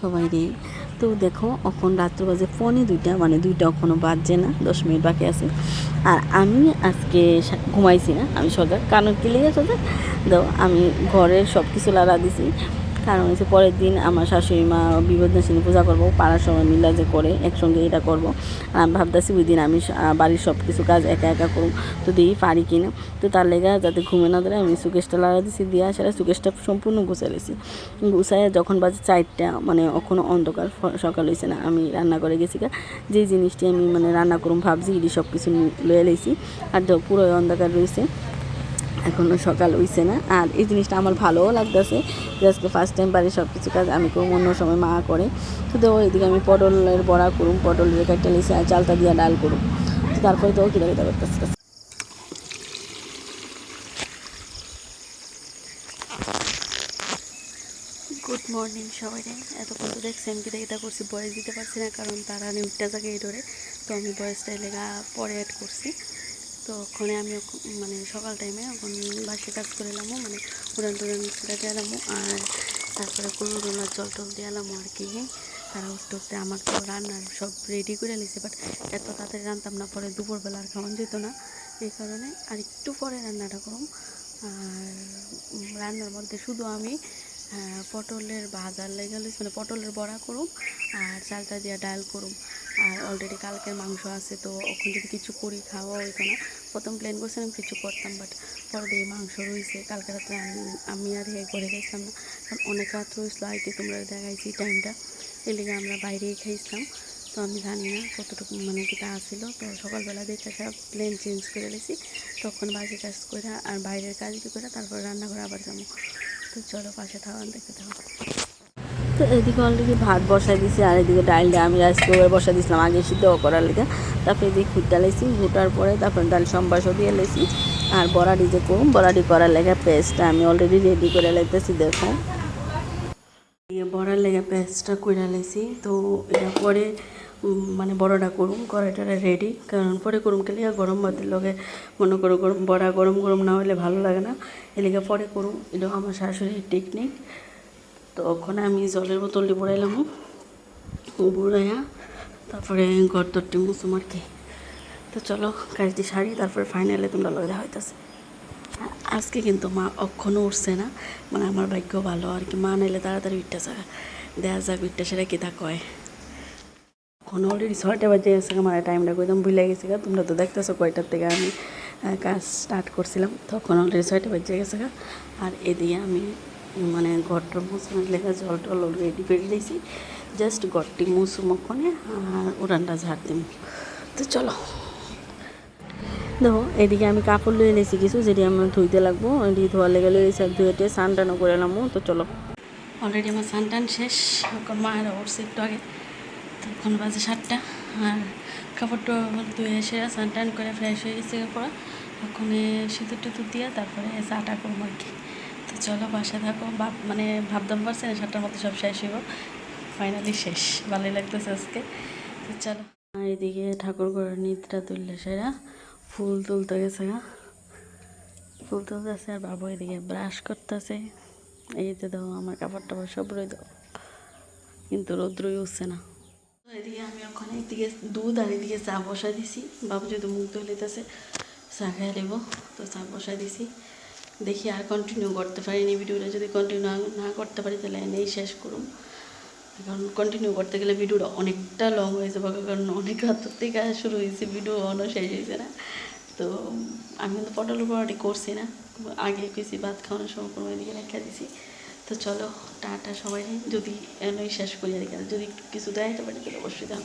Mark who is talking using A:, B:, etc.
A: সবাই রে তো দেখো, এখন রাত্র বাজে ফোনে দুইটা মানে দুইটা এখনও বাজছে না, দশ মিনিট বাকি আছে। আর আমি আজকে ঘুমাইছি না, আমি সজাগ কারণ কি লেগে সজাগ দাও, আমি ঘরের সব কিছু লাড়া দিছি। কারণ হচ্ছে পরের দিন আমার শাশুড়ি মা বিপদনাশিনী পূজা করব, পাড়ার সবাই মিলে যে করে একসঙ্গে এটা করব। আর আমি ভাবতেছি ওই দিন আমি বাড়ির সব কিছু কাজ একা একা করুম তো দিই পারি কিনা। তো তার লেগে যাতে ঘুমে না ধরে আমি সুকেশটা লাগা দিছি, দিয়া সেটা সুকেশটা সম্পূর্ণ গুছাই লেছি। গুছাই যখন বাজে চারটা মানে এখনও অন্ধকার সকাল হয়েছে না, আমি রান্না করে গেছি যে জিনিসটি আমি মানে রান্না করুম ভাবছি এটি সব কিছু লয়ে লেছি আর পুরো অন্ধকার রয়েছে এখনও সকাল হইছে না। আর এই জিনিসটা আমার ভালোও লাগতেছে। যে আজকে ফার্স্ট টাইম বাড়ির সব কিছু কাজ আমি করুম অন্য সময় মা করে। তো দেখো, এদিকে আমি পটলের বড়া করুম পটল রেখাটা লিসে আর চালটা দিয়ে ডাল করুম। তো তারপরে তো কিনা কিনা করতেছে? গুড মর্নিং সবাইকে। এতক্ষণ তো দেখছেন কি এটা করছি বয়স দিতে পারছি না, কারণ তারা নিউজটা জায়গায় ধরে। তো আমি বয়সটা লেগা পরে অ্যাড করছি। তো ওখানে আমি মানে সকাল টাইমে এখন বাসে কাজ করে এলাম মানে উড়ান টুড়ান দিয়ে এলাম আর তারপরে গরু ডোলার জল টল দিয়ে এলাম আর কি। তারা উঠতে উঠতে আমার তো রান্নার সব রেডি করে নিয়েছে বাট এত তাড়াতাড়ি রান্তাম না, পরে দুপুরবেলা আর খাওয়ান যেত না। এই কারণে আর একটু পরে রান্নাটা করুম। আর রান্নার মধ্যে শুধু আমি পটলের ভাজার লেগে মানে পটলের বড়া করুম আর চালটা দিয়ে ডাল করুম। আর অলরেডি কালকের মাংস আছে, তো ওখান যদি কিছু করি খাওয়া হইতো না। প্রথম প্ল্যান করছিলাম কিছু করতাম বাট পরে দিয়ে মাংস রয়েছে কালকে রাত্রে আমি আর হে করে গেছিলাম না। কারণ অনেক রাত রয়েছিল আইতে তোমরা দেখাইছি টাইমটা লেগে আমরা বাইরেই খাইছিলাম। তো আমি জানি না কতটুকু মানে কিটা আসছিল তো সকালবেলা দেখে সব প্লেন চেঞ্জ করে নিয়েছি তখন বাজে কাজ করে আর বাইরের কাজ করে তারপর রান্না করে আবার যাব। তো চলো পাশে থাকুন দেখতে থাকো। তো এদিকে অলরেডি ভাত বসাই দিছি, আর এদিকে ডালটা আমি রাইস কুকারে বসাই দিয়েছিলাম আগে সিদ্ধ করার লেগে। তারপরে এদিকে খুঁট ডালাইছি ঘুটার পরে তারপরে ডাল সম্বাসও দিয়ে লেছি আর বড়াডি যে করুন বড়াডি করার লেগে পেস্টটা আমি অলরেডি রেডি করে লাইতেছি, দেখো। বড়ার লেগে পেস্টটা করে লাইছি। তো এটা পরে মানে বড়টা করুম কড়াইটা রেডি কারণ পরে করুম কেলে গরম ভাতের লগে মনে করো গরম, বড়া গরম গরম না হলে ভালো লাগে না। এলিগে পরে করুম এটা আমার শাশুড়ির টেকনিক তো ওখানে আমি জলের বোতলটি বড়াইলাম বুড়াইয়া তারপরে ঘর দরটি মুসুম আর কি। তো চলো, কাজটি সারি, তারপরে ফাইনালে তোমরা দেওয়া হইতেছে আজকে কিন্তু মা অক্ষণও উঠছে না মানে আমার ভাগ্য ভালো আর কি। মা নাইলে তাড়াতাড়ি যাক, দেয়া যাক উঠতে সেটা কি তা কয়। এখন অলরেডি ছয়টা বাজে গেছে আমার টাইমটা একদম ভুলে গেছে গা। তোমরা তো দেখতেছো কয়টার থেকে আমি কাজ স্টার্ট করছিলাম। তখন অলরেডি ছয়টা বাজে গেছে গা। আর এদিকে আমি মানে ঘরটার মুসুমের লেখা জল টল রেডি করে দিয়েছি জাস্ট ঘরটি মুসুম ওখানে আর উড়ানটা ঝাড় দিব তো চলো। দেখো, এদিকে আমি কাপড় লয়ে এলেছি কিছু, যেটি আমার ধুইতে লাগবো। এটি ধোয়া লেগে লয়ে এসে ধুয়েটে স্নান টানও করে এলাম তো চলো। অলরেডি আমার স্নান টান শেষ মায়েরা উঠছে একটু আগে। তখন বাজে সাতটা, আর কাপড়টা ধুয়ে এসে স্নান টান করে ফ্রেশ হয়ে গেছে পড়া এখন সিঁদুর টিঁদুর দিয়ে তারপরে চাটা করব আর কি। তো চলো বাসা থাকো, ভাব মানে ভাবতাম পারছে না সাতটার মতো সব শেষ হইব। ফাইনালি শেষ, ভালোই লাগতেছে আজকে। তো চলো। এদিকে ঠাকুর ঘরের নিদ্রা তুললে সেরা, ফুল তুলতে গেছে গা। ফুল তুলতেছে আর বাবু এদিকে ব্রাশ করতেছে। এই যে দাও আমার কাপড় টাপড় সব রয়ে দাও। কিন্তু রৌদ্রই উঠছে না। তো এদিকে আমি ওখানে এদিকে দুধ আর এদিকে চা বসাই দিছি বাবু যদি মুখ ধুয়ে লিতেছে চা খাই নেব তো চা বসাই দিছি দেখি আর কন্টিনিউ করতে পারিনি ভিডিওটা যদি কন্টিনিউ না করতে পারি তাহলে এনেই শেষ করুম কারণ কন্টিনিউ করতে গেলে ভিডিওটা অনেকটা লং হয়ে যাবে কারণ অনেক রাত থেকে শুরু হয়েছে ভিডিও অন্য শেষ হয়েছে না তো আমি কিন্তু পটল পরোটি করছি না আগে কিছু ভাত খাওয়ানোর সময় কোনো এদিকে রেখে দিছি তো চলো টাটা সবাই যদি শেষ করি আর। যদি কিছু দেয় তাহলে অবশ্যই দাম